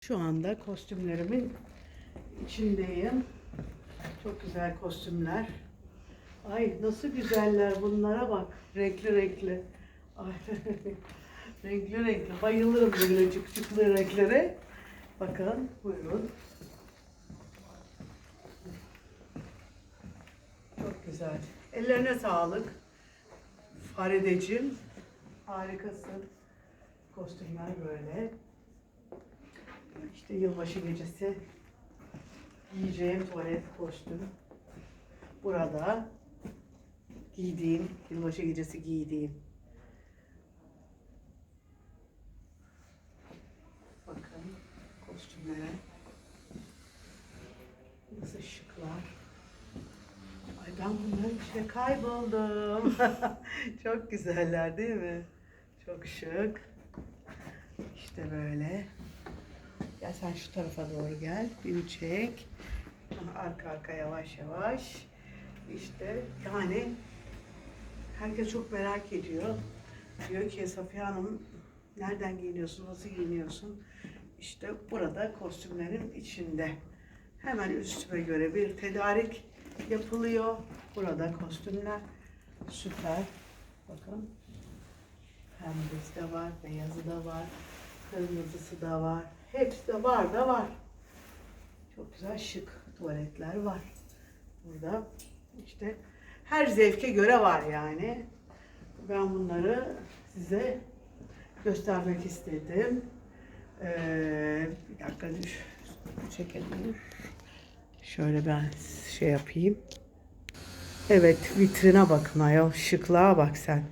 Şu anda kostümlerimin içindeyim. Çok güzel kostümler. Ay nasıl güzeller bunlara bak. Renkli renkli. Ay, renkli renkli. Bayılırım böyle cıkcıklı renklere. Bakın buyurun. Çok güzel. Ellerine sağlık. Farideciğim. Harikasın. Kostümler böyle. İşte yılbaşı gecesi giyeceğim tuvalet kostüm. Burada giydiğim, yılbaşı gecesi giydiğim. Bakın kostümlere. Nasıl şıklar. Ay ben bunların içine kayboldum. Çok güzeller değil mi? Çok şık. İşte böyle. Gel sen şu tarafa doğru gel. Beni çek. Arka arka yavaş yavaş. İşte yani herkes çok merak ediyor. Diyor ki Safiye Hanım nereden giyiniyorsun, nasıl giyiniyorsun? İşte burada kostümlerin içinde. Hemen üstüme göre bir tedarik yapılıyor. Burada kostümler süper. Bakın. Pembesi de var, beyazı da var, kırmızısı da var. Hepsi de var da var. Çok güzel şık tuvaletler var. Burada işte her zevke göre var yani. Ben bunları size göstermek istedim. Ee, bir dakika dur. Çekelim. Şöyle ben şey yapayım. Evet vitrine bakın ayol. Şıklığa bak sen.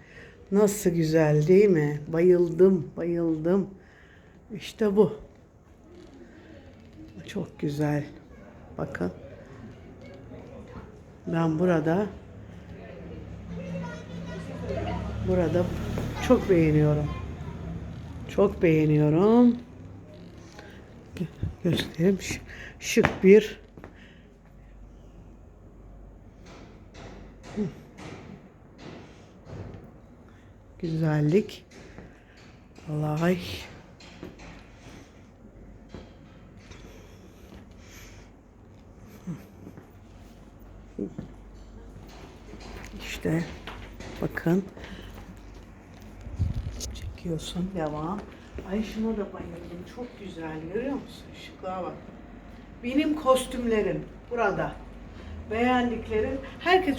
Nasıl güzel değil mi? Bayıldım, bayıldım. İşte bu. Çok güzel. Bakın. Ben burada burada çok beğeniyorum. Çok beğeniyorum. Gö- Göstereyim. Şık bir güzellik. Vallahi İşte bakın. Çekiyorsun devam. Ay şuna da bayıldım. Çok güzel görüyor musun? Şıklığa bak. Benim kostümlerim burada. Beğendiklerim. Herkes